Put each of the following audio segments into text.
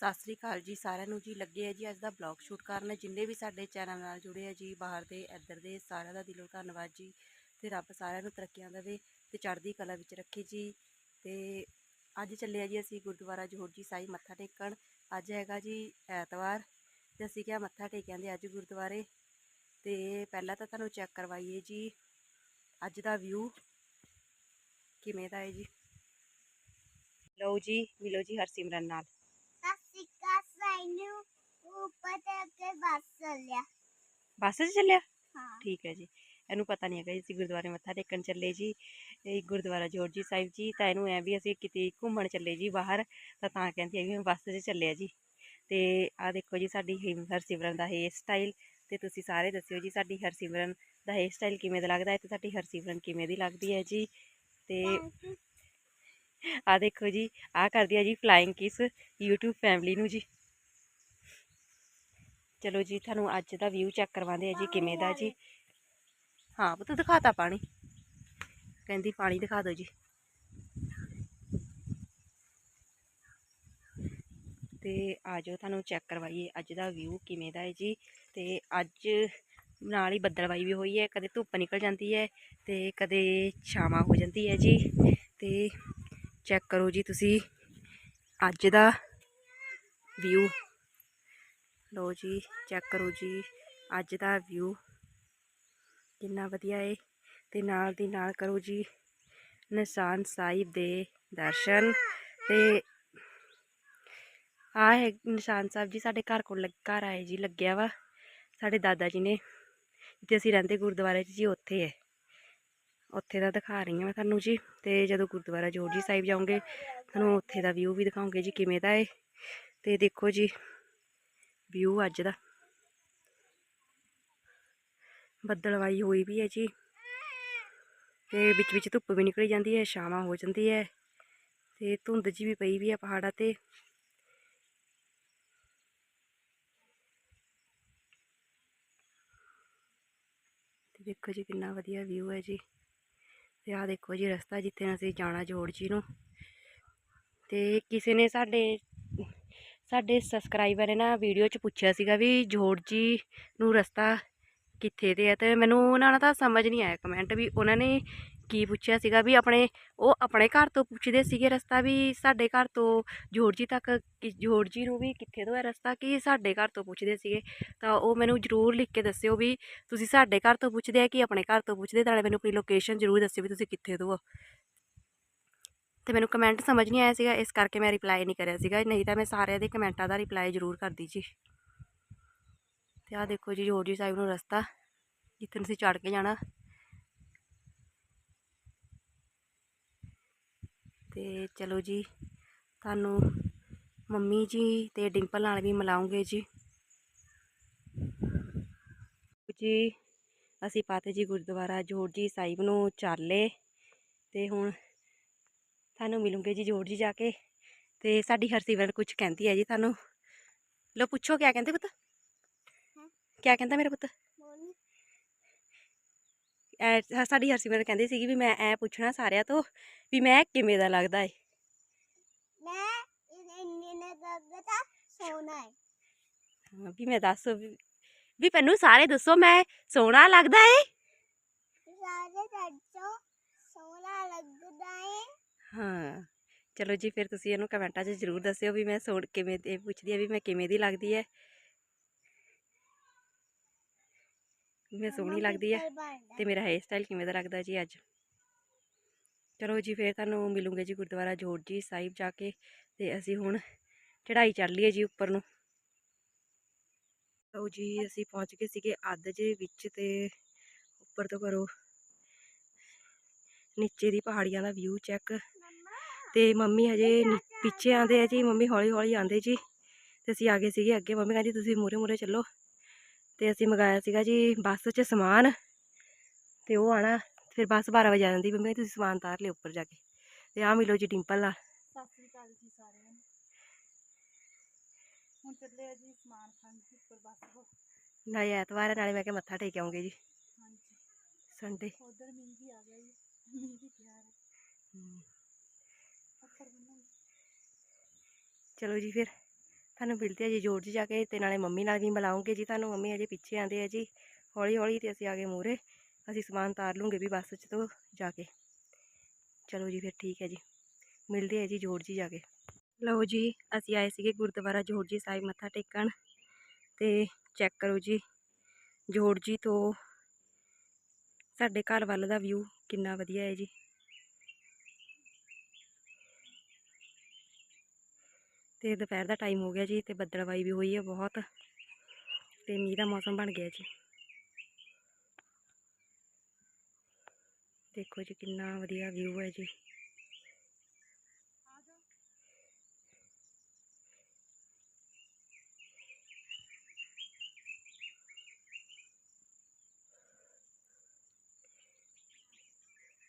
ਸਤਿ ਸ੍ਰੀ ਅਕਾਲ ਜੀ ਸਾਰਿਆਂ ਨੂੰ ਜੀ, ਲੱਗੇ ਆ ਜੀ ਅੱਜ ਦਾ ਬਲੌਗ ਸ਼ੂਟ ਕਰਨ। ਜਿੰਨੇ ਵੀ ਸਾਡੇ ਚੈਨਲ ਨਾਲ ਜੁੜੇ ਆ ਜੀ, ਬਾਹਰ ਦੇ, ਇੱਧਰ ਦੇ, ਸਾਰਿਆਂ ਦਾ ਦਿਲੋਂ ਧੰਨਵਾਦ ਜੀ। ਤੇ ਰੱਬ ਸਾਰਿਆਂ ਨੂੰ ਤਰੱਕੀਆਂ ਦੇਵੇ ਤੇ ਚੜ੍ਹਦੀ ਕਲਾ ਵਿੱਚ ਰੱਖੇ ਜੀ। ਤੇ ਅੱਜ ਚੱਲੇ ਆ ਜੀ ਅਸੀਂ ਗੁਰਦੁਆਰਾ ਜੋਹਰ ਜੀ ਸਾਈ ਮੱਥਾ ਟੇਕਣ। ਅੱਜ ਹੈਗਾ ਜੀ ਐਤਵਾਰ ਤੇ ਅਸੀਂ ਕਿਹਾ ਮੱਥਾ ਟੇਕਿਆਂ ਦੇ ਅੱਜ ਗੁਰਦੁਆਰੇ। ਤੇ ਪਹਿਲਾਂ ਤਾਂ ਤੁਹਾਨੂੰ ਚੈੱਕ ਕਰਵਾਈਏ ਜੀ। ਅੱਜ ਦਾ ਵਿਊ ਕਿਵੇਂ ਦਾ ਹੈ ਜੀ? ਲਓ ਜੀ, ਮਿਲੋ ਜੀ ਹਰਸਿਮਰਨ ਨਾਲ। ਉੱਪਰ ਅੱਗੇ ਬੱਸ ਚੱਲਿਆ। ਬੱਸ 'ਚ ਚੱਲਿਆ? ਹਾਂ। ਠੀਕ ਹੈ ਜੀ। ਇਹਨੂੰ ਪਤਾ ਨਹੀਂ ਹੈਗਾ ਜੀ ਅਸੀਂ ਗੁਰਦੁਆਰੇ ਮੱਥਾ ਟੇਕਣ ਚੱਲੇ ਜੀ ਇਹ ਗੁਰਦੁਆਰਾ ਜੋੜ ਜੀ ਸਾਹਿਬ ਜੀ ਤਾਂ ਇਹਨੂੰ ਐ ਵੀ ਅਸੀਂ ਕਿਤੇ ਘੁੰਮਣ ਚੱਲੇ ਜੀ ਬਾਹਰ ਤਾਂ ਤਾਂ ਕਹਿੰਦੀ ਹੈ ਵੀ ਮੈਂ ਬੱਸ 'ਚ ਚੱਲਿਆ ਜੀ। ਤੇ ਆ ਦੇਖੋ ਜੀ ਸਾਡੀ ਹਿਮ- ਹਰਸਿਮਰਨ ਦਾ ਹੇਅਰ ਸਟਾਈਲ ਤੇ ਤੁਸੀਂ ਸਾਰੇ ਦੱਸਿਓ ਜੀ ਸਾਡੀ ਹਰਸਿਮਰਨ ਦਾ ਹੇਅਰ ਸਟਾਈਲ ਕਿਵੇਂ ਦਾ ਲੱਗਦਾ ਹੈ ਤੇ ਸਾਡੀ ਹਰਸਿਮਰਨ ਕਿਵੇਂ ਦੀ ਲੱਗਦੀ ਹੈ ਜੀ। ਤੇ ਆ ਦੇਖੋ ਜੀ ਆ ਕਰਦੀ ਹੈ ਜੀ ਫਲਾਈਂਗ ਕਿਸ YouTube ਫੈਮਿਲੀ ਨੂੰ ਜੀ। ਚਲੋ ਜੀ, ਤੁਹਾਨੂੰ ਅੱਜ ਦਾ ਵਿਊ ਚੈੱਕ ਕਰਵਾਉਂਦੇ ਆ ਜੀ, ਕਿਵੇਂ ਦਾ ਜੀ। ਹਾਂ ਪੁੱਤ, ਦਿਖਾਤਾ ਪਾਣੀ। ਕਹਿੰਦੀ ਪਾਣੀ ਦਿਖਾ ਦਿਓ ਜੀ। ਤੇ ਆਜੋ ਤੁਹਾਨੂੰ ਚੈੱਕ ਕਰਵਾਈਏ ਅੱਜ ਦਾ ਵਿਊ ਕਿਵੇਂ ਦਾ ਹੈ ਜੀ। ਤੇ ਅੱਜ ਨਾਲ ਹੀ ਬੱਦਲਵਾਈ ਵੀ ਹੋਈ ਹੈ, ਕਦੇ ਧੁੱਪ ਨਿਕਲ ਜਾਂਦੀ ਹੈ ਤੇ ਕਦੇ ਛਾਵਾਂ ਹੋ ਜਾਂਦੀ ਹੈ ਜੀ। ਤੇ ਚੈੱਕ ਕਰੋ ਜੀ ਤੁਸੀਂ ਅੱਜ ਦਾ ਵਿਊ ਲਓ ਜੀ ਚੈੱਕ ਕਰੋ ਜੀ, ਅੱਜ ਦਾ ਵਿਊ ਕਿੰਨਾ ਵਧੀਆ ਏ। ਤੇ ਨਾਲ ਦੀ ਨਾਲ ਕਰੋ ਜੀ, ਨਿਸ਼ਾਨ ਸਾਹਿਬ ਦੇ ਦਰਸ਼ਨ। ਤੇ ਆ ਹੈ ਨਿਸ਼ਾਨ ਸਾਹਿਬ ਜੀ, ਸਾਡੇ ਘਰ ਕੋਲ ਲੱਗ, ਘਰ ਆਏ ਜੀ, ਲੱਗਿਆ ਵਾ ਸਾਡੇ ਦਾਦਾ ਜੀ ਨੇ। ਜਿੱਥੇ ਅਸੀਂ ਰਹਿੰਦੇ ਗੁਰਦੁਆਰੇ 'ਚ ਜੀ, ਉੱਥੇ ਹੈ ਉੱਥੇ ਦਾ ਦਿਖਾ ਰਹੀ ਹਾਂ ਮੈਂ ਤੁਹਾਨੂੰ ਜੀ। ਤੇ ਜਦੋਂ ਗੁਰਦੁਆਰਾ ਜੋੜ ਜੀ ਸਾਹਿਬ ਜਾਓਗੇ, ਤੁਹਾਨੂੰ ਉੱਥੇ ਦਾ ਵਿਊ ਵੀ ਦਿਖਾਉਂਗੇ ਜੀ, ਕਿਵੇਂ ਦਾ ਹੈ ਤੇ ਦੇਖੋ ਜੀ ਵਿਊ ਅੱਜ ਦਾ। ਬੱਦਲਵਾਈ ਹੋਈ ਵੀ ਹੈ ਜੀ। ਤੇ ਵਿੱਚ ਵਿੱਚ ਧੁੱਪ ਵੀ ਨਿਕਲੀ ਜਾਂਦੀ ਹੈ, ਛਾਵਾਂ ਹੋ ਜਾਂਦੀ ਹੈ। ਤੇ ਧੁੰਦ ਜੀ ਵੀ ਪਈ ਵੀ ਹੈ ਪਹਾੜਾਂ ਤੇ। ਤੇ ਦੇਖੋ ਜੀ ਕਿੰਨਾ ਵਧੀਆ ਵਿਊ ਹੈ ਜੀ। ਤੇ ਆਹ ਦੇਖੋ ਜੀ ਰਸਤਾ ਜਿੱਥੇ ਅਸੀਂ ਜਾਣਾ ਜੋੜ ਜੀ ਨੂੰ। ਤੇ ਕਿਸੇ ਨੇ ਸਾਡੇ ਸਾਡੇ ਸਬਸਕ੍ਰਾਈਬਰ ਨੇ ਨਾ ਵੀਡੀਓ 'ਚ ਪੁੱਛਿਆ ਸੀਗਾ ਵੀ ਜੋੜਜੀ ਨੂੰ ਰਸਤਾ ਕਿੱਥੇ ਤੇ ਹੈ ਤੇ ਮੈਨੂੰ ਉਹਨਾਂ ਦਾ ਸਮਝ ਨਹੀਂ ਆਇਆ ਕਮੈਂਟ ਵੀ ਉਹਨਾਂ ਨੇ ਕੀ ਪੁੱਛਿਆ ਸੀਗਾ ਵੀ ਆਪਣੇ, ਉਹ ਆਪਣੇ ਘਰ ਤੋਂ ਪੁੱਛਦੇ ਸੀਗੇ ਰਸਤਾ ਵੀ ਸਾਡੇ ਘਰ ਤੋਂ ਜੋੜਜੀ ਤੱਕ ਕਿ ਜੋੜ ਨੂੰ ਵੀ ਕਿੱਥੇ ਤੋਂ ਹੈ ਰਸਤਾ ਕਿ ਸਾਡੇ ਘਰ ਤੋਂ ਪੁੱਛਦੇ ਸੀਗੇ। ਤਾਂ ਉਹ ਮੈਨੂੰ ਜ਼ਰੂਰ ਲਿਖ ਕੇ ਦੱਸਿਓ ਵੀ ਤੁਸੀਂ ਸਾਡੇ ਘਰ ਤੋਂ ਪੁੱਛਦੇ ਆ ਕਿ ਆਪਣੇ ਘਰ ਤੋਂ ਪੁੱਛਦੇ ਤਾਂ ਮੈਨੂੰ ਆਪਣੀ ਲੋਕੇਸ਼ਨ ਜ਼ਰੂਰ ਦੱਸਿਓ ਵੀ ਤੁਸੀਂ ਕਿੱਥੇ ਤੋਂ ਹੋ। ਤੇ ਮੈਨੂੰ ਕਮੈਂਟ ਸਮਝ ਨਹੀਂ ਆਇਆ ਸੀਗਾ, ਇਸ ਕਰਕੇ ਮੈਂ ਰਿਪਲਾਈ ਨਹੀਂ ਕਰਿਆ ਸੀਗਾ, ਨਹੀਂ ਤਾਂ ਮੈਂ ਸਾਰਿਆਂ ਦੇ ਕਮੈਂਟਾਂ ਦਾ ਰਿਪਲਾਈ ਜ਼ਰੂਰ ਕਰਦੀ ਜੀ। ਤੇ ਆਹ ਦੇਖੋ ਜੀ ਜੋੜ ਜੀ ਸਾਹਿਬ ਨੂੰ ਰਸਤਾ, ਜਿੱਥੇ ਤੁਸੀਂ ਚੜ ਕੇ ਜਾਣਾ। ਤੇ ਚਲੋ ਜੀ, ਤੁਹਾਨੂੰ ਮੰਮੀ ਜੀ ਤੇ ਡਿੰਪਲ ਨਾਲ ਵੀ ਮਿਲਾਉਂਗੇ ਜੀ। ਜੀ, ਅਸੀਂ ਪਾਤੇ ਜੀ ਗੁਰਦੁਆਰਾ ਜੋੜ ਜੀ ਸਾਹਿਬ ਨੂੰ ਚਾਲੇ, ਤੇ ਹੁਣ ਤੁਹਾਨੂੰ ਮਿਲੂੰਗੇ ਜੀ ਜੋੜ ਜੀ ਜਾ ਕੇ। ਤੇ ਸਾਡੀ ਹਰਸਿਮਰਨ ਕੁਝ ਕਹਿੰਦੀ ਹੈ ਜੀ ਤੁਹਾਨੂੰ ਲੋ ਪੁੱਛੋ ਕਿਆ ਕਹਿੰਦੇ ਪੁੱਤ? ਕਿਆ ਕਹਿੰਦਾ ਮੇਰਾ ਪੁੱਤ? ਐ ਸਾਡੀ ਹਰਸਿਮਰਨ ਕਹਿੰਦੀ ਸੀਗੀ ਵੀ ਮੈਂ ਐ ਪੁੱਛਣਾ ਸਾਰਿਆਂ ਤੋਂ ਵੀ ਮੈਂ ਕਿਵੇਂ ਦਾ ਲੱਗਦਾ ਏ? ਮੈਂ ਇੰਨੇ ਵੀ ਮੈਂ ਦੱਸ ਵੀ ਮੈਨੂੰ ਸਾਰੇ ਦੱਸੋ ਮੈਂ ਸੋਹਣਾ ਲੱਗਦਾ ਏ? ਸਾਰੇ ਸੱਚੋ ਸੋਨਾ ਲੱਗਦਾ ਹੈ ਹਾਂ ਚਲੋ ਜੀ ਫਿਰ ਤੁਸੀਂ ਇਹਨੂੰ ਕਮੈਂਟਾਂ 'ਚ ਜ਼ਰੂਰ ਦੱਸਿਓ ਵੀ ਮੈਂ ਸੋਹਣ ਕਿਵੇਂ ਇਹ ਪੁੱਛਦੀ ਆ ਵੀ ਮੈਂ ਕਿਵੇਂ ਦੀ ਲੱਗਦੀ ਹੈ ਮੈਂ ਸੋਹਣੀ ਲੱਗਦੀ ਹੈ ਤੇ ਮੇਰਾ ਹੇਅਰ ਸਟਾਈਲ ਕਿਵੇਂ ਦਾ ਲੱਗਦਾ ਜੀ ਅੱਜ? ਚਲੋ ਜੀ ਫਿਰ ਤੁਹਾਨੂੰ ਮਿਲੂੰਗੇ ਜੀ ਗੁਰਦੁਆਰਾ ਜੋੜ ਜੀ ਸਾਹਿਬ ਜਾ ਕੇ ਤੇ ਅਸੀਂ ਹੁਣ ਚੜ੍ਹਾਈ ਚੜ੍ਹ ਲਈਏ ਜੀ ਉੱਪਰ ਨੂੰ। ਲਓ ਜੀ ਅਸੀਂ ਪਹੁੰਚ ਗਏ ਸੀਗੇ ਅੱਧ ਦੇ ਵਿੱਚ ਤੇ ਉੱਪਰ ਤੋਂ ਕਰੋ। ਨੀਚੇ ਦੀ ਪਹਾੜੀਆਂ ਦਾ ਵਿਊ ਚੈੱਕ ਤੇ ਮੰਮੀ ਹਜੇ ਪਿੱਛੇ ਆਂਦੇ ਆ ਜੀ ਮੰਮੀ ਹੌਲੀ ਹੌਲੀ ਆਂਦੇ ਜੀ। ਤੇ ਅਸੀਂ ਆ ਗਏ ਸੀਗੇ ਅੱਗੇ ਮੰਮੀ ਕਹਿੰਦੀ ਤੁਸੀਂ ਮੂਰੇ ਮੂਰੇ ਚੱਲੋ। ਤੇ ਅਸੀਂ ਮੰਗਾਇਆ ਸੀਗਾ ਜੀ ਬੱਸ 'ਚ ਸਮਾਨ। ਤੇ ਉਹ ਆਣਾ ਫਿਰ ਬੱਸ 12 ਵਜੇ ਆ ਜਾਂਦੀ ਮੰਮੀ ਤੁਸੀਂ ਸਮਾਨ ਉਤਾਰ ਲਿਓ ਉੱਪਰ ਜਾ ਕੇ। ਤੇ ਆ ਮਿਲੋ ਜੀ ਡਿੰਪਲ ਨਾਲ। ਸਤਿ ਸ੍ਰੀ ਅਕਾਲ ਜੀ ਸਾਰਿਆਂ ਨੂੰ। ਹੁਣ ਚੱਲੇ ਆ ਜੀ ਸਮਾਨ ਖਾਣ ਉੱਪਰ ਬੱਸ ਹੋ ਨਾਲੇ ਐਤਵਾਰ ਨਾਲੇ ਮੈਂ ਕਿਹਾ ਮੱਥਾ ਟੇਕ ਆਉਂਗੇ ਜੀ। ਹਾਂਜੀ। ਸੰਡੇ ਉਧਰ ਮੀਂਹ ਵੀ ਆ ਗਿਆ ਜੀ ਮੀਂਹ ਵੀ ਪਿਆ ਹੈ। ਚਲੋ ਜੀ ਫਿਰ। ਤੁਹਾਨੂੰ ਮਿਲਦੇ ਆ ਜੀ ਜੋੜ ਜੀ ਜਾ ਕੇ ਤੇ ਨਾਲੇ ਮੰਮੀ ਨਾਲ ਵੀ ਮਿਲਾਉਂਗੇ ਜੀ ਤੁਹਾਨੂੰ। ਮੰਮੀ ਅਜੇ ਪਿੱਛੇ ਆਂਦੇ ਆ ਜੀ ਹੌਲੀ ਹੌਲੀ ਤੇ ਅਸੀਂ ਆ ਗਏ ਮੂਹਰੇ। ਅਸੀਂ ਸਮਾਨ ਤਾਰ ਲੂੰਗੇ ਵੀ ਬੱਸ 'ਚ ਤੋਂ ਜਾ ਕੇ। ਚਲੋ ਜੀ ਫਿਰ ਠੀਕ ਹੈ ਜੀ। ਮਿਲਦੇ ਆ ਜੀ ਜੋੜ ਜੀ ਜਾ ਕੇ। ਲਓ ਜੀ, ਅਸੀਂ ਆਏ ਸੀਗੇ ਗੁਰਦੁਆਰਾ ਜੋੜ ਜੀ ਸਾਹਿਬ ਮੱਥਾ ਟੇਕਣ। ਤੇ ਚੈੱਕ ਕਰੋ ਜੀ ਜੋੜ ਜੀ ਤੋਂ ਸਾਡੇ ਘਰ ਵੱਲ ਦਾ ਵਿਊ ਕਿੰਨਾ ਵਧੀਆ ਹੈ ਜੀ। ਤੇ ਦੁਪਹਿਰ ਦਾ ਟਾਈਮ ਹੋ ਗਿਆ ਜੀ ਤੇ ਬੱਦਲਵਾਈ ਵੀ ਹੋਈ ਹੈ ਬਹੁਤ ਤੇ ਮੀਂਹ ਦਾ ਮੌਸਮ ਬਣ ਗਿਆ ਜੀ। ਦੇਖੋ ਜੀ ਕਿੰਨਾ ਵਧੀਆ ਵਿਊ ਹੈ ਜੀ।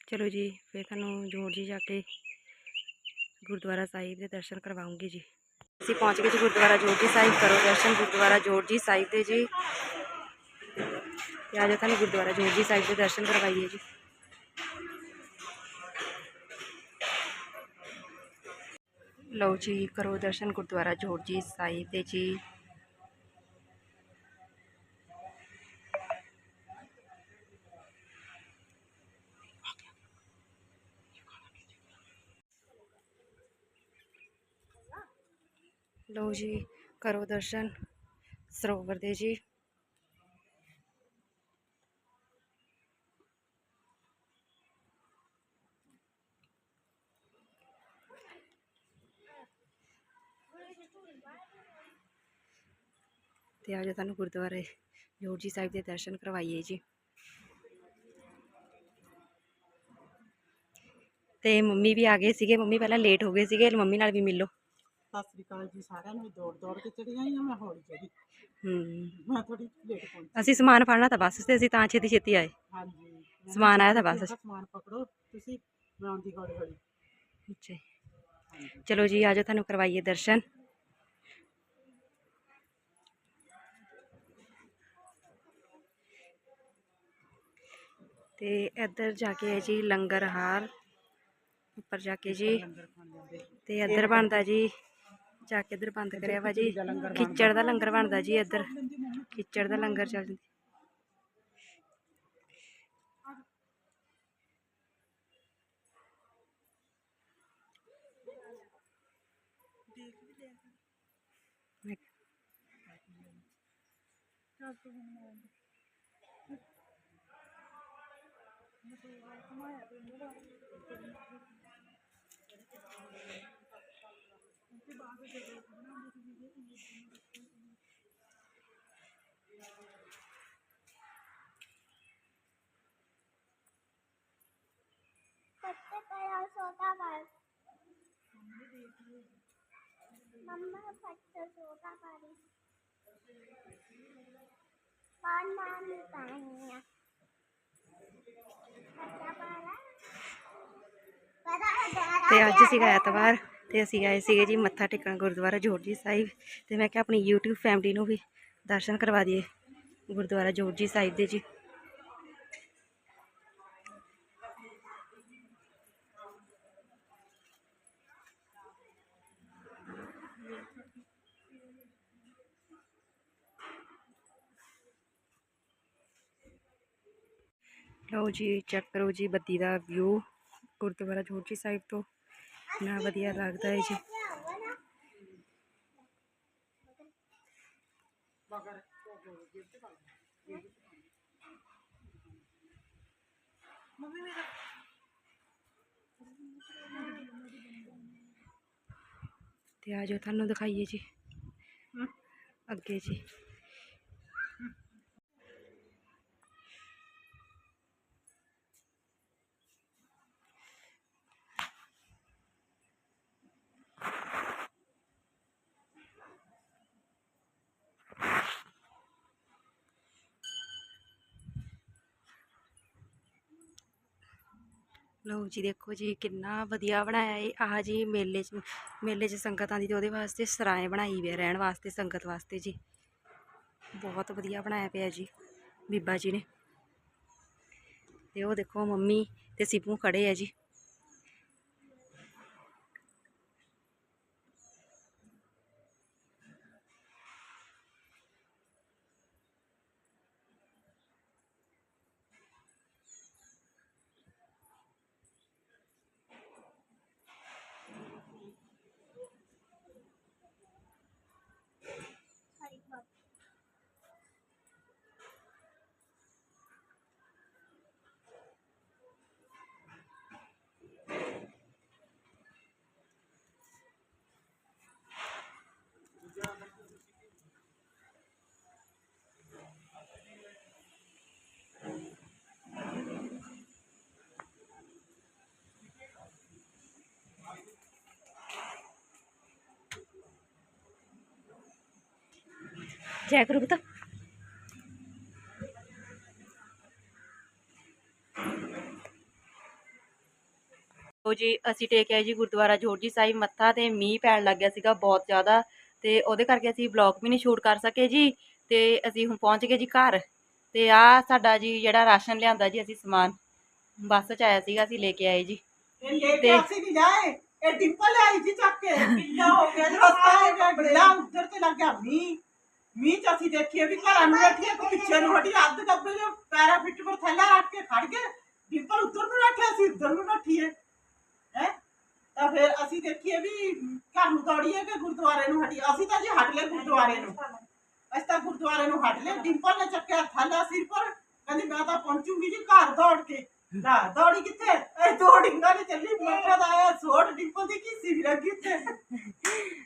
ਚਲੋ ਜੀ, ਫਿਰ ਤੁਹਾਨੂੰ ਜ਼ੋਰ ਜੀ ਜਾ ਕੇ ਗੁਰਦੁਆਰਾ ਸਾਹਿਬ ਦੇ ਦਰਸ਼ਨ ਕਰਵਾਉਂਗੀ ਜੀ ਅਸੀਂ ਪਹੁੰਚ ਗਏ ਜੀ ਗੁਰਦੁਆਰਾ ਜੋੜ ਜੀ ਸਾਹਿਬ ਕਰੋ ਦਰਸ਼ਨ ਗੁਰਦੁਆਰਾ ਜੋੜ ਜੀ ਸਾਹਿਬ ਦੇ ਜੀ ਤੇ ਆਜੋ ਤੁਹਾਨੂੰ ਗੁਰਦੁਆਰਾ ਜੋੜ ਜੀ ਸਾਹਿਬ ਦੇ ਦਰਸ਼ਨ ਕਰਵਾਈਏ ਜੀ ਲਓ ਜੀ ਕਰੋ ਦਰਸ਼ਨ ਗੁਰਦੁਆਰਾ ਜੋੜ ਜੀ ਸਾਹਿਬ ਦੇ ਜੀ ਲਓ ਜੀ, ਕਰੋ ਦਰਸ਼ਨ। ਸਰੋਵਰ ਦੇ ਜੀ। ਤੇ ਆਜੋ ਤੁਹਾਨੂੰ ਗੁਰਦੁਆਰੇ ਜੋੜ ਜੀ ਸਾਹਿਬ ਦੇ ਦਰਸ਼ਨ ਕਰਵਾਈਏ ਜੀ। ਤੇ ਮੰਮੀ ਵੀ ਆ ਗਏ ਸੀਗੇ, ਮੰਮੀ ਪਹਿਲਾਂ ਲੇਟ ਹੋ ਗਏ ਸੀਗੇ, ਮੰਮੀ ਨਾਲ ਵੀ ਮਿਲੋ। ਸਤਿ ਸ੍ਰੀ ਅਕਾਲ ਜੀ ਸਾਰਿਆਂ ਨੂੰ ਦੌੜ ਦੌੜ ਕੇ ਚੜੀ ਆਈ ਹਾਂ ਮੈਂ ਹੌਲੀ ਚੜੀ ਹੂੰ। ਮੈਂ ਥੋੜੀ ਲੇਟ ਪਹੁੰਚੀ। ਅਸੀਂ ਸਮਾਨ ਫੜਨਾ ਤਾਂ ਬੱਸ ਤੇ ਅਸੀਂ ਤਾਂ ਛੇਤੀ ਛੇਤੀ ਆਏ। ਹਾਂਜੀ। ਮੈਂ ਸਮਾਨ ਆਇਆ ਤਾਂ ਬਸ। ਆਪਣਾ ਸਮਾਨ ਪਕੜੋ ਤੁਸੀਂ ਮੈਂ ਆਉਂਦੀ ਹੌਲੀ ਹੌਲੀ। ਅੱਛਾ ਜੀ। ਹਾਂਜੀ। ਚਲੋ ਜੀ ਆਜੋ ਤੁਹਾਨੂੰ ਕਰਵਾਈਏ ਦਰਸ਼ਨ। ਤੇ ਇੱਧਰ ਜਾ ਕੇ ਹੈ ਜੀ ਲੰਗਰ ਹਾਲ। ਉੱਪਰ ਜਾ ਕੇ ਜੀ। ਲੰਗਰ ਖਾਣ ਜਾਂਦੇ। ਤੇ ਇੱਧਰ ਬਣਦਾ ਜੀ ਜਾ ਕੇ ਇੱਧਰ ਬੰਦ ਕਰਿਆ ਵਾ ਜੀ। ਖਿੱਚੜ ਦਾ ਲੰਗਰ ਬਣਦਾ ਜੀ ਇੱਧਰ। ਖਿੱਚੜ ਦਾ ਲੰਗਰ ਚੱਲ ਮੈਂ पत्ते करा सोता पर मम्मा पत्ते सोता पर पान नाम पानी पत्ता पारा पता ਤੇ ਅੱਜ ਸੀਗਾ ਐਤਵਾਰ ਤੇ ਅਸੀਂ ਆਏ ਸੀਗੇ ਜੀ ਮੱਥਾ ਟੇਕਣ ਗੁਰਦੁਆਰਾ ਜੋੜ ਜੀ ਸਾਹਿਬ ਤੇ ਮੈਂ ਕਿਹਾ ਆਪਣੀ YouTube ਫੈਮਿਲੀ ਨੂੰ ਵੀ ਦਰਸ਼ਨ ਕਰਵਾ ਦਈਏ ਗੁਰਦੁਆਰਾ ਜੋੜ ਜੀ ਸਾਹਿਬ ਦੇ ਜੀ। ਲਓ ਜੀ ਚੈੱਕ ਕਰੋ ਜੀ ਬੱਦੀ ਦਾ ਵਿਊ ਗੁਰਦੁਆਰਾ ਜੋੜ ਜੀ ਸਾਹਿਬ ਤੋਂ। ਨਾ ਵਧੀਆ ਲੱਗਦਾ ਹੈ ਜੀ ਤੇ ਆਜੋ ਤੁਹਾਨੂੰ ਦਿਖਾਈਏ ਜੀ। ਅੱਗੇ ਜੀ। ਲਓ ਜੀ ਦੇਖੋ ਜੀ ਕਿੰਨਾ ਵਧੀਆ ਬਣਾਇਆ ਏ ਆਹ ਜੀ ਮੇਲੇ 'ਚ ਮੇਲੇ 'ਚ ਸੰਗਤ ਆਉਂਦੀ ਤੇ ਉਹਦੇ ਵਾਸਤੇ ਸਰਾਏ ਬਣਾਈ ਵੀ ਹੈ ਰਹਿਣ ਵਾਸਤੇ, ਸੰਗਤ ਵਾਸਤੇ ਜੀ। ਬਹੁਤ ਵਧੀਆ ਬਣਾਇਆ ਪਿਆ ਜੀ, ਬੀਬਾ ਜੀ ਨੇ। ਤੇ ਉਹ ਦੇਖੋ ਮੰਮੀ ਤੇ ਸਿੱਪੂ ਖੜੇ ਆ ਜੀ। ਜੈ ਕਰੂ ਪੁੱਤ। ਉਹ ਜੀ ਅਸੀਂ ਟੇਕ ਆਏ ਜੀ ਗੁਰਦੁਆਰਾ ਜੋੜਜੀ ਸਾਹਿਬ ਮੱਥਾ ਤੇ ਮੀਂਹ ਪੈਣ ਲੱਗ ਗਿਆ ਸੀਗਾ ਬਹੁਤ ਜ਼ਿਆਦਾ ਤੇ ਉਹਦੇ ਕਰਕੇ ਅਸੀਂ ਵਲੌਗ ਵੀ ਨਹੀਂ ਸ਼ੂਟ ਕਰ ਸਕੇ ਜੀ ਤੇ ਅਸੀਂ ਹੁਣ ਪਹੁੰਚ ਗਏ ਜੀ ਘਰ। ਤੇ ਆ ਸਾਡਾ ਜੀ ਜਿਹੜਾ ਰਾਸ਼ਨ ਲਿਆਂਦਾ ਜੀ ਅਸੀਂ ਸਮਾਨ ਬੱਸ 'ਚ ਆਇਆ ਸੀਗਾ ਅਸੀਂ ਲੈ ਕੇ ਆਏ ਜੀ। ਇਹ ਲੈ ਕੇ ਤੇ- ਅਸੀਂ ਨਹੀਂ ਜਾਏ ਇਹ ਡਿੰਪਲ ਆਈ ਜੀ ਚੱਕ ਕੇ ਕਿੱਲਾ ਹੋ ਗਿਆ ਜੀ ਰਸਤਾ ਹੋ ਗਿਆ ਗਿੱਲਾ ਉੱਧਰ ਤੇ ਲੱਗ ਗਿਆ ਮੀਂਹ। ਮੀਂਹ ਚ ਅਸੀਂ ਦੇਖੀਏ ਵੀ ਘਰਾਂ ਨੂੰ ਬੈਠੀਏ ਕੋ ਪਿੱਛੇ ਨੂੰ ਹਟੀ, ਅੱਧ ਕੱਪੜੇ ਦੇ ਪੈਰਾ ਫਿੱਟ ਪਰ ਥੱਲਾ ਰੱਖ ਕੇ ਖੜ ਗਏ, ਡਿੰਪਲ ਉੱਧਰ ਨੂੰ ਰੱਖਿਆ ਸੀ ਉੱਧਰ ਨੂੰ ਨੱਠੀਏ ਹੈ? ਤਾਂ ਫਿਰ ਅਸੀਂ ਦੇਖੀਏ ਵੀ ਘਰ ਨੂੰ ਦੌੜੀਏ ਕਿ ਗੁਰਦੁਆਰੇ ਨੂੰ ਹਟੀ ਅਸੀਂ ਤਾਂ ਜੀ ਹਟ ਲਏ ਗੁਰਦੁਆਰੇ ਨੂੰ। ਅਸੀਂ ਤਾਂ ਗੁਰਦੁਆਰੇ ਨੂੰ ਹਟ ਲਏ। ਡਿੰਪਲ ਨੇ ਚੱਕਿਆ ਥੱਲਾ ਸਿਰ ਪਰ, ਕਹਿੰਦੀ ਮੈਂ ਤਾਂ ਪਹੁੰਚੂਗੀ ਜੀ ਘਰ ਦੌੜ ਕੇ। ਨਾ ਦੌੜੀ ਕਿੱਥੇ? ਇਹ ਦੋ ਡਿੰਗਾ ਨੇ ਚੱਲੀ। ਮੱਕਾ ਦਾ ਆਇਆ ਸੋਟ ਡਿੰਪਲ ਦੀ ਕੀ ਸੀ ਲੱਗੀ ਉੱਤੇ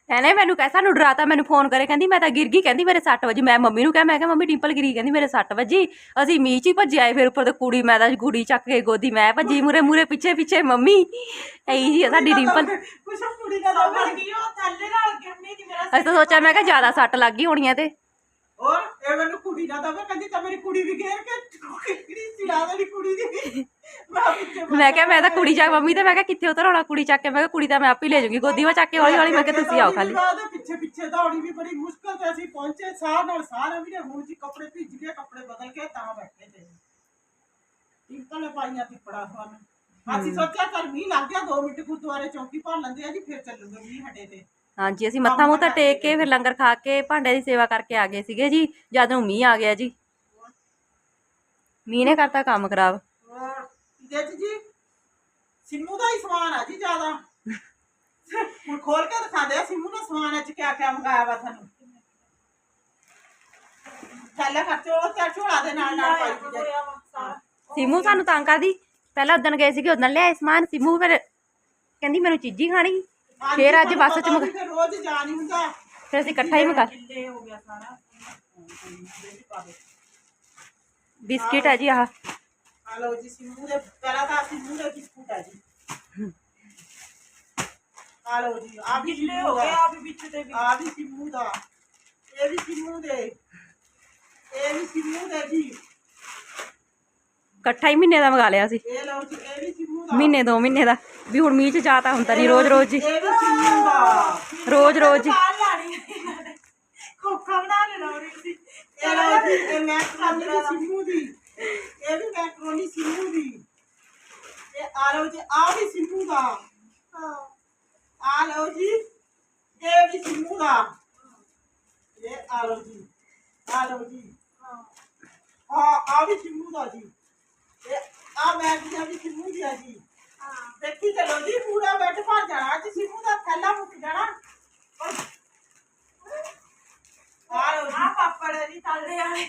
ਇਹਨੇ ਮੈਨੂੰ ਕਹਿ ਸਾਨੂੰ ਡਰਾਤਾ ਮੈਨੂੰ ਫੋਨ ਕਰੇ ਕਹਿੰਦੀ ਮੈਂ ਤਾਂ ਗਿਰ ਗਈ ਕਹਿੰਦੀ ਮੇਰੇ 6 ਵਜੇ। ਮੈਂ ਮੰਮੀ ਨੂੰ ਕਿਹਾ ਮੈਂ ਕਿਹਾ ਮੰਮੀ ਡਿੰਪਲ ਗਿਰੀ ਕਹਿੰਦੀ ਮੇਰੇ 6 ਵਜੇ। ਅਸੀਂ ਮੀਂਹ 'ਚ ਹੀ ਭੱਜੇ ਆਏ ਫਿਰ ਉੱਪਰ ਤੇ ਕੁੜੀ ਮੈਂ ਤਾਂ ਕੁੜੀ ਚੱਕ ਕੇ ਗੋਦੀ ਮੈਂ ਭੱਜੀ ਮੂਰੇ ਮੂਰੇ ਪਿੱਛੇ ਪਿੱਛੇ ਮੰਮੀ। ਐਂ ਜੀ ਆ ਸਾਡੀ ਡਿੰਪਲ। ਕੁਛ ਕੁੜੀ ਦਾ ਤਾਂ ਮਰ ਗਈ ਉਹ ਥੱਲੇ ਨਾਲ ਗਿਰਨੀ ਕਿ ਮੇਰਾ ਅਸੀਂ ਤਾਂ ਸੋਚਿਆ ਮੈਂ ਕਿਹਾ ਜ਼ਿਆਦਾ ਸੱਟ ਲੱਗ ਗਈ ਹੋਣੀ ਆ ਤੇ। ਔਰ ਇਹ ਮੈਨੂੰ ਕੁੜੀ ਦਾ ਤਾਂ ਕਹਿੰਦੀ ਤਾਂ ਮੇਰੀ ਕੁੜੀ ਵੀ ਘੇਰ ਕੇ ਕਿਹੜੀ ਸਿਲਾ ਵਾਲੀ ਕੁੜੀ ਦੀ। ਮੈਂ ਪਿੱਛੇ ਮੈਂ ਕਿਹਾ ਮੈਂ ਤਾਂ ਕੁੜੀ ਚੱਕ ਮੰਮੀ ਤੇ ਮੈਂ ਕਿਹਾ ਕਿੱਥੇ ਉਤਰਾਉਣਾ ਕੁੜੀ ਚੱਕ ਕੇ? ਮੈਂ ਕਿਹਾ ਕੁੜੀ ਤਾਂ ਮੈਂ ਆਪੇ ਲੈ ਜਾਊਂਗੀ ਗੋਦੀ ਵਿੱਚ ਚੱਕ ਕੇ ਹੌਲੀ ਹੌਲੀ ਮੈਂ ਕਿਹਾ ਤੁਸੀਂ ਆਓ ਖਾਲੀ। ਉਹਦੇ ਪਿੱਛੇ ਪਿੱਛੇ ਦੌੜੀ ਵੀ ਬੜੀ ਮੁਸ਼ਕਲ ਤੇ ਅਸੀਂ ਪਹੁੰਚੇ ਸਾਹ ਨਾਲ ਸਾਹ ਵੀ ਨੇ ਹੁਣ ਜੀ ਕੱਪੜੇ ਭਿੱਜ ਗਏ ਕੱਪੜੇ ਬਦਲ ਕੇ ਤਾਂ ਬੈਠੇ ਤੇ। ਟਿੰਕਲ ਨੇ ਪਾਈਆਂ ਤਿੱਪੜਾ ਸਾਨੂੰ ਅਸੀਂ ਸੋਚਿਆ ਕਰ ਮੀਂਹ ਲੱਗ ਗਿਆ 2 ਮਿੰਟ ਗੁਰਦੁਆਰੇ ਚੌਕੀ ਭਰ ਲੈਂਦੇ ਆ ਜੀ ਫਿਰ ਚੱਲੂਗੇ ਮੀਂਹ ਹਟੇ ਤੇ। ਹਾਂਜੀ ਅਸੀਂ ਮੱਥਾ ਮੁੱਥਾ ਟੇਕ ਕੇ ਫਿਰ ਲੰਗਰ ਖਾ ਕੇ ਭਾਂਡੇ ਦੀ ਸੇਵਾ ਕਰਕੇ ਆ ਗਏ ਸੀਗੇ ਜੀ ਜਦ ਨੂੰ ਮੀਂਹ ਆ ਗਿਆ ਜੀ। ਮੀਂਹ ਨੇ ਕਰਤਾ ਕੰਮ ਖਰਾਬ। ਚ ਜੀ? ਸਿੰਮੂ ਦਾ ਹੀ ਸਮਾਨ ਆ ਜੀ ਜ਼ਿਆਦਾ। ਹੁਣ ਖੋਲ ਕੇ ਦਿਖਾਉਂਦੇ ਆ ਸਿੰਮੂ ਦਾ ਸਮਾਨ ਅੱਜ ਕਿਆ ਕਿਆ ਮੰਗਾਇਆ ਵਾ ਤੁਹਾਨੂੰ? ਚੱਲ ਖਰਚੇ ਉਹ ਝੋਲਾ ਦੇ ਨਾਲ ਨਾਲ ਪਾਈ ਜੀ ਸਿਮੂ ਸਾਨੂੰ ਤੰਗ ਕਰਦੀ। ਪਹਿਲਾਂ ਉਦਣ ਗਏ ਸੀਗੇ ਉਦਣ ਲਿਆਏ ਸਮਾਨ ਸਿਮੂ ਫਿਰ ਕਹਿੰਦੀ ਮੈਨੂੰ ਚੀਜ਼ੀ ਖਾਣੀ ਫਿਰ ਅੱਜ ਬੱਸ ਚ ਮੰਗਾ ਫਿਰ ਰੋਜ਼ ਜਾ ਨਹੀਂ ਹੁੰਦਾ ਫਿਰ ਅਸੀਂ ਇਕੱਠਾ ਹੀ ਮੰਗਾ ਕਿੱਲੇ ਹੋ ਗਿਆ ਸਾਰਾ ਬਿਸਕਿਟ ਹੈ ਜੀ ਆਹ ਆ ਲਓ ਜੀ ਸਿੰਮੂ ਦੇ ਪਹਿਲਾਂ ਤਾਂ ਸਿੰਮੂ ਦੇ ਬਿਸਕੁਟ ਆ ਜੀ ਆ ਲਓ ਜੀ ਆ ਵੀ ਕਿੱਲੇ ਹੋ ਗਏ ਆ ਵੀ ਵਿੱਚ ਦੇ ਆ ਵੀ ਸਿੰਮੂ ਦਾ ਇਹ ਵੀ ਸਿੰਮੂ ਦੇ ਇਹ ਵੀ ਸਿੰਮੂ ਦੇ ਜੀ ਇਕੱਠਾ ਹੀ ਮਹੀਨੇ ਦਾ ਮੰਗਾ ਲਿਆ ਸੀ। ਇਹ ਲਓ ਜੀ ਇਹ ਵੀ ਸਿੰਮੂ ਦਾ। ਮਹੀਨੇ ਦੋ ਮਹੀਨੇ ਦਾ। ਵੀ ਹੁਣ ਮੀਂਹ ਚ ਜਾ ਤਾਂ ਹੁੰਦਾ ਨਹੀਂ ਰੋਜ਼ ਰੋਜ਼ ਜੀ ਇਹ ਵੀ ਸਿੰਮੂ ਦਾ। ਰੋਜ਼ ਰੋਜ਼ ਜੀ ਖੋਖਾ ਬਣਾ ਲੈਣਾ ਉਹਦੇ ਸੀ ਇਹ ਲਓ ਜੀ ਇਹ ਮੈਕਰੋਨੀ ਸਿੰਮੂ ਦੀ। ਇਹ ਵੀ ਮੈਕਰੋਨੀ ਸਿੰਮੂ ਦੀ। ਇਹ ਆ ਲਓ ਜੀ ਆ ਵੀ ਸਿੰਮੂ ਦਾ। ਆ ਲਓ ਜੀ ਇਹ ਵੀ ਸਿੰਮੂ ਦਾ। ਇਹ ਆ ਲਓ ਜੀ ਆ ਲਓ ਜੀ। ਆ ਆ ਵੀ ਸਿੰਮੂ ਦਾ ਜੀ। ਇਹ ਆ ਮੈਂ ਵੀ ਆ ਵੀ ਸਿੰਮੂ ਦੀ ਆ ਜੀ। ਦੇਖੀ ਚਲੋ ਜੀ ਪੂਰਾ ਬੈੱਡ ਭਰ ਜਾਣਾ ਅੱਜ ਸਿੰਮੂ ਦਾ ਥੈਲਾ ਮੁੱਕ ਜਾਣਾ। ਆ ਲਓ ਜੀ। ਪਾਪੜ ਨਹੀਂ ਤਲਦੇ ਆਲੇ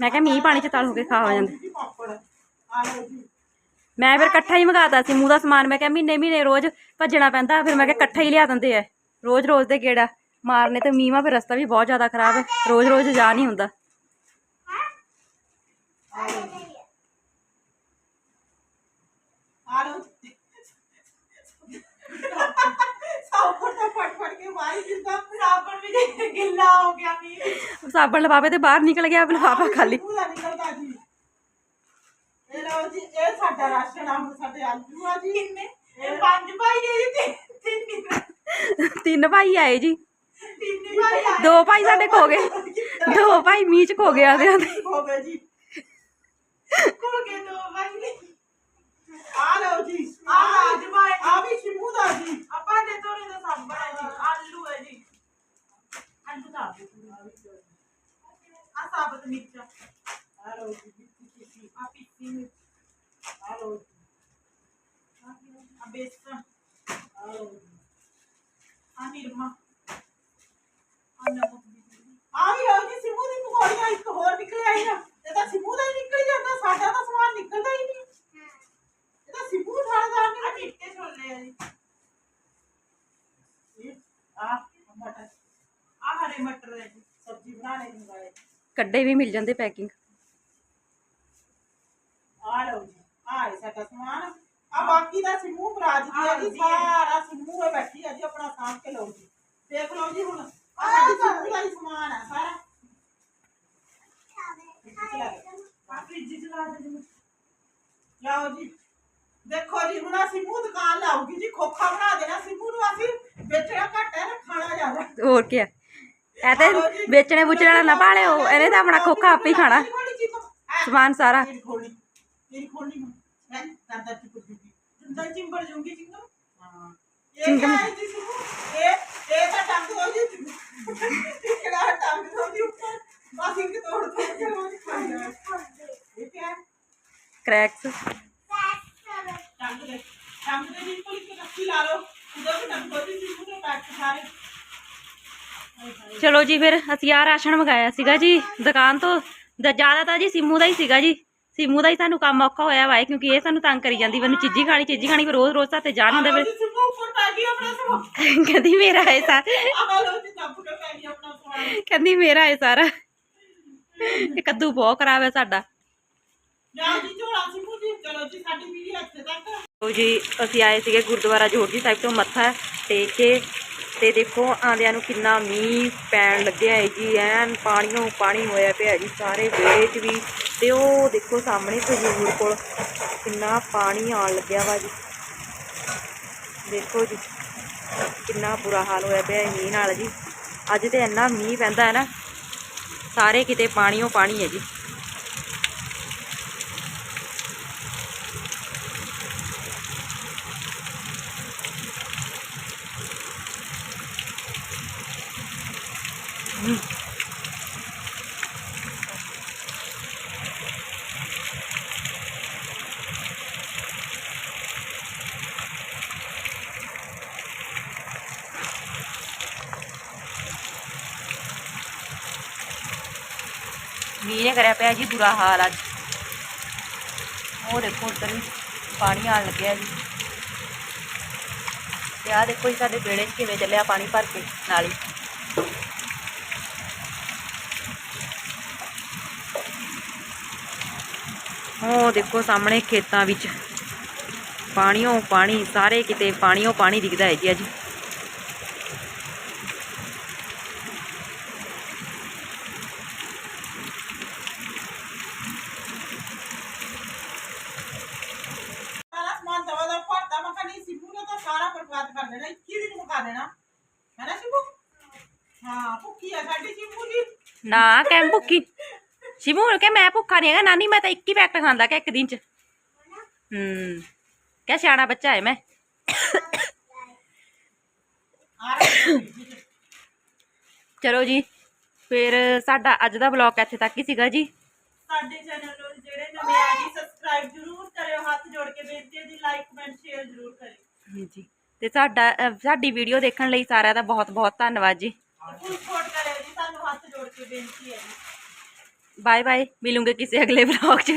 ਮੈਂ ਕਿਹਾ ਮੀਂਹ ਪਾਣੀ ਚ ਤਲ ਹੋ ਕੇ ਖਾ ਹੋ ਜਾਂਦੇ। ਜੀ ਪਾਪੜ। ਆ ਲਓ ਜੀ। ਮੈਂ ਫਿਰ ਇਕੱਠਾ ਹੀ ਮੰਗਾਤਾ ਸੀ ਮੂੰਹ ਦਾ ਸਮਾਨ। ਮੈਂ ਕਿਹਾ ਮਹੀਨੇ ਮਹੀਨੇ ਰੋਜ਼ ਭੱਜਣਾ ਪੈਂਦਾ ਫਿਰ ਮੈਂ ਕਿਹਾ ਇਕੱਠਾ ਹੀ ਲਿਆ ਦਿੰਦੇ ਆ। ਰੋਜ਼ ਰੋਜ਼ ਦੇ ਗੇੜਾ। ਮਾਰਨੇ ਤੇ ਮੀਂਹ ਫਿਰ ਰਸਤਾ ਵੀ ਬਹੁਤ ਜ਼ਿਆਦਾ ਖਰਾਬ ਹੈ। ਰੋਜ਼ ਰੋਜ਼ ਜਾ ਨਹੀਂ ਹੁੰਦਾ ਆ ਲਓ ਜੀ ਸਾਬਣ ਤਾਂ ਫਟ ਫਟ ਕੇ ਮਾਰੀ ਜਿੰਦਾ ਸਾਬਣ ਵੀ ਗਿੱਲਾ ਹੋ ਗਿਆ ਵੀ ਸਾਬਣ ਲਫਾਫੇ ਤੇ ਬਾਹਰ ਨਿਕਲ ਗਿਆ ਲਫਾਫਾ ਖਾਲੀ ਪੂਰਾ ਨਿਕਲਦਾ ਜੀ ਇਹ ਲਓ ਜੀ ਇਹ ਸਾਡਾ ਰਾਸ਼ਨ ਆ ਹੁਣ ਸਾਡੇ ਆਲੂ ਆ ਜੀ ਕਿੰਨੇ ਇਹ ਪੰਜ ਭਾਈ ਹੈ ਜੀ ਤਿੰਨ ਤਿੰਨ ਤਿੰਨ ਭਾਈ ਆਏ ਜੀ ਤਿੰਨ ਭਾਈ ਆਏ ਦੋ ਭਾਈ ਸਾਡੇ ਖੋ ਗਏ ਦੋ ਭਾਈ ਮੀਂਹ ਚ ਖੋ ਗਏ ਆਦੇ ਆਦੇ ਹੋ ਗਏ ਜੀ ਕੋਲ ਕੇ ਦੋ ਭਾਈ ਨੇ ਆ ਲਓ ਜੀ ਆ ਰਾਜ ਭਾਈ ਆ ਵੀ ਸ਼ਿਮੂ ਦਾ ਜੀ ਆਪਾਂ ਦੇ ਤੋੜੇ ਦਾ ਸਾਬਣ ਹੈ ਜੀ ਆਲੂ ਹੈ ਜੀ ਆਲੂ ਦਾ ਆ ਸਾਬਤ ਮਿਰਚ ਆ ਲਓ ਜੀ ਬਿੱਤੀ ਕੀਤੀ ਆ ਪੀਸੀ ਮਿਰਚ ਆ ਲਓ ਜੀ ਆ ਬੇਸਨ ਆ ਲਓ ਜੀ ਆ ਨਿਰਮਾ ਆ ਨਮਕ ਵੀ ਆ ਵੀ ਲਓ ਜੀ ਸਿਮੂ ਦੀ ਪਕੌੜੀਆਂ ਇੱਕ ਹੋਰ ਨਿਕਲ ਆਈ ਨਾ ਇਹ ਤਾਂ ਸਿਮੂ ਦਾ ਹੀ ਨਿਕਲ ਜਾਂਦਾ ਸਾਡਾ ਤਾਂ ਸਮਾਨ ਨਿਕਲਦਾ ਹੀ ਨਹੀਂ ਇਹ ਤਾਂ ਸਿਮੂ ਠਾਣਦਾਰ ਆ ਨੇ ਚਿੱਟੇ ਛੋਲੇ ਆ ਜੀ ਆ ਮਟਰ ਆ ਹਰੇ ਮਟਰ ਹੈ ਜੀ ਵਾਲੇ ਕੱਡੇ ਵੀ ਮਿਲ ਜਾਂਦੇ ਪੈਕਿੰਗ। ਆ ਲਓ ਜੀ ਆ ਇਹ ਸਾਡਾ ਸਮਾਨ। ਆ ਬਾਕੀ ਦਾ ਸਿਮੂ ਬਰਾਜ ਦੀ ਹੈ ਜੀ ਸਾਰਾ ਸਿਮੂ ਹੈ ਬੈਠੀ ਹੈ ਜੀ ਆਪਣਾ ਸਾਂਭ ਕੇ ਲਓ ਜੀ। ਦੇਖ ਲਓ ਜੀ ਹੁਣ ਆ ਸਾਡੀ ਸਿੰਪੂ ਦਾ ਹੀ ਸਮਾਨ ਆ ਸਾਰਾ। ਆ ਫ੍ਰਿਜ ਚ ਲਾ ਦੇ ਜੀ ਲਓ ਜੀ ਦੇਖੋ ਜੀ ਹੁਣ ਅਸੀਂ ਮੂੰਹ ਦੁਕਾਨ ਲਾਉਗੀ ਜੀ ਖੋਖਾ ਬਣਾ ਦੇਣਾ ਸਿੰਪੂ ਨੂੰ ਅਸੀਂ ਵੇਚਣਾ ਘੱਟ ਹੈ ਨਾ ਖਾਣਾ ਜ਼ਿਆਦਾ। ਹੋਰ ਕੀ ਆ? ਇਹ ਤੇ ਵੇਚਣੇ ਬੁਚਣੇ ਵਾਲਾ ਨਾ ਭਾਲਿਓ ਇਹਨੇ ਤਾਂ ਆਪਣਾ ਖੋਖਾ ਆਪੇ ਹੀ ਖਾਣਾ। ਸਮਾਨ ਸਾਰਾ। ਤੇਰੀ ਖੋਲਣੀ ਤੇਰੀ ਖੋਲਣੀ ਹੈ ਦਰਦਰ ਚ ਪੁੱਜ ਜੂਗੀ ਦੰਦਾਂ ਚਿੰਬੜ ਜੂਗੀ ਚਿੰਗਮ ਹਾਂ ਇਹ ਕਿਆ ਹੈ ਜੀ ਸਿੰਪੂ ਇਹ ਇਹ ਤਾਂ ਟੰਗ ਦੋ ਜੀ ਕਿਹੜਾ ਟੰਗ ਦੋ ਜੀ ਉੱਪਰ ਬਸ ਇੱਕ ਤੋੜ ਤੋੜ ਕੇ ਰੋਜ਼ ਖਾਂਦਾ ਇਹ ਕਿਆ ਹੈ ਕ੍ਰੈਕਸ ਟੰਗ ਦੇ ਟੰਗ ਦੇ ਜੀ ਕੋਈ ਇੱਕ ਰੱਖੀ ਲਾ ਲਓ ਉਧਰ ਵੀ ਟੰਗ ਦੋ ਜੀ ਸਿੰਪੂ ਦੇ ਪੈਕ ਸਾਰੇ ਹਾਏ ਹਾਏ ਚਲੋ ਜੀ ਫਿਰ ਅਸੀਂ ਆ ਰਾਸ਼ਨ ਮੰਗਾਇਆ ਸੀਗਾ ਜੀ ਦੁਕਾਨ ਤੋਂ। ਜ਼ਿਆਦਾ ਤਾਂ ਜੀ ਸਿੰਮੂ ਦਾ ਹੀ ਸੀਗਾ ਜੀ। ਸਿੰਮੂ ਦਾ ਹੀ ਸਾਨੂੰ ਕੰਮ ਔਖਾ ਹੋਇਆ ਵਾ ਕਿਉਂਕਿ ਇਹ ਸਾਨੂੰ ਤੰਗ ਕਰੀ ਜਾਂਦੀ ਮੈਨੂੰ ਚੀਜ਼ੀ ਖਾਣੀ ਚੀਜ਼ੀ ਖਾਣੀ ਫਿਰ ਰੋਜ਼ ਰੋਜ਼ ਤਾਂ ਤੇ ਜਾਣ ਹੁੰਦੇ ਫਿਰ ਕਹਿੰਦੀ ਮੇਰਾ ਹੈ ਸਾਰਾ। ਕਹਿੰਦੀ ਮੇਰਾ ਹੈ ਸਾਰਾ। ਇਹ ਕੱਦੂ ਬਹੁਤ ਖਰਾਬ ਹੈ ਸਾਡਾ। ਜੀ ਅਸੀਂ ਆਏ ਸੀਗੇ ਗੁਰਦੁਆਰਾ ਜੋੜਜੀ ਸਾਹਿਬ ਤੋਂ ਮੱਥਾ ਟੇਕ ਕੇ। ਤੇ ਦੇਖੋ ਆਂਦਿਆਂ ਨੂੰ ਕਿੰਨਾ ਮੀਂਹ ਪੈਣ ਲੱਗਿਆ ਹੈ ਜੀ, ਐਨ ਪਾਣੀਓ ਪਾਣੀ ਹੋਇਆ ਪਿਆ ਜੀ, ਸਾਰੇ ਵਿਹੜੇ 'ਚ ਵੀ ਤੇ ਉਹ ਦੇਖੋ ਸਾਹਮਣੇ ਖਜੂਰ ਕੋਲ ਕਿੰਨਾ ਪਾਣੀ ਆਉਣ ਲੱਗਿਆ ਵਾ ਜੀ। ਦੇਖੋ ਜੀ, ਕਿੰਨਾ ਬੁਰਾ ਹਾਲ ਹੋਇਆ ਪਿਆ ਹੈ ਮੀਂਹ ਨਾਲ ਜੀ। ਅੱਜ ਤੇ ਇੰਨਾ ਮੀਂਹ ਪੈਂਦਾ ਹੈ ਨਾ, ਸਾਰੇ ਕਿਤੇ ਪਾਣੀਓ ਪਾਣੀ ਹੈ ਜੀ। ਕਰਿਆ ਪਿਆ ਜੀ ਬੁਰਾ ਹਾਲ ਅੱਜ। ਉਹ ਦੇਖੋ ਉੱਧਰ ਵੀ ਪਾਣੀ ਆਣ ਲੱਗਿਆ ਜੀ। ਤੇ ਆਹ ਦੇਖੋ ਜੀ ਸਾਡੇ ਵਿਹੜੇ 'ਚ ਕਿਵੇਂ ਚੱਲਿਆ ਪਾਣੀ ਭਰ ਕੇ ਨਾਲੀ। ਉਹ ਦੇਖੋ ਸਾਹਮਣੇ ਖੇਤਾਂ ਵਿੱਚ। ਪਾਣੀਓ ਪਾਣੀ, ਸਾਰੇ ਕਿਤੇ ਪਾਣੀਓ ਪਾਣੀ ਦਿਖਦਾ ਹੈ ਜੀ ਅੱਜ ਸਾਰਾ ਸਮਾਨ ਦਵਾ ਦਾ ਭਰਤਾ ਮੈਂ ਕਹਿੰਦੀ ਸਿੰਪੂ ਨੇ ਤਾਂ ਸਾਰਾ ਬਰਬਾਦ ਕਰ ਦੇਣਾ 21 ਦਿਨ ਮੁਕਾ ਦੇਣਾ ਹੈ ਨਾ ਸਿੰਪੂ ਹਾਂ ਭੁੱਖੀ ਆ ਸਾਡੀ ਸਿੰਪੂ ਜੀ ਨਾ ਕਹਿ ਭੁੱਖੀ। ਸ਼ਿਮੂ ਕਹਿ ਮੈਂ ਭੁੱਖਾ ਨਹੀਂ ਹੈਗਾ ਨਾਨੀ ਮੈਂ ਤਾਂ ਇੱਕ ਹੀ ਪੈਕਟ ਖਾਂਦਾ ਕਿ ਇੱਕ ਦਿਨ ਚ। ਹੂੰ ਕਹਿ ਸਿਆਣਾ ਬੱਚਾ ਹੈ ਮੈਂ। ਚਲੋ ਜੀ ਫਿਰ ਸਾਡਾ ਅੱਜ ਦਾ ਬਲੌਗ ਇੱਥੇ ਤੱਕ ਹੀ ਸੀਗਾ ਜੀ। ਸਾਡੇ ਚੈਨਲ ਨੂੰ ਜਿਹੜੇ ਨਵੇਂ ਆ ਜੀ ਸਬਸਕ੍ਰਾਈਬ ਜ਼ਰੂਰ ਕਰਿਓ ਹੱਥ ਜੋੜ ਕੇ ਬੇਨਤੀ ਹੈ ਜੀ ਲਾਈਕ ਕਮੈਂਟ ਸ਼ੇਅਰ ਜ਼ਰੂਰ ਕਰਿਓ। ਜੀ ਤੇ ਸਾਡਾ ਸਾਡੀ ਵੀਡੀਓ ਦੇਖਣ ਲਈ ਸਾਰਿਆਂ ਦਾ ਬਹੁਤ ਬਹੁਤ ਧੰਨਵਾਦ ਜੀ। ਫੁੱਲ ਸਪੋਰਟ ਕਰਿਓ ਜੀ, ਸਾਨੂੰ ਹੱਥ ਜੋੜ ਕੇ ਬੇਨਤੀ ਹੈ ਜੀ। ਬਾਏ ਬਾਏ ਮਿਲੂੰਗੇ ਕਿਸੇ ਅਗਲੇ ਬਲੌਗ 'ਚ।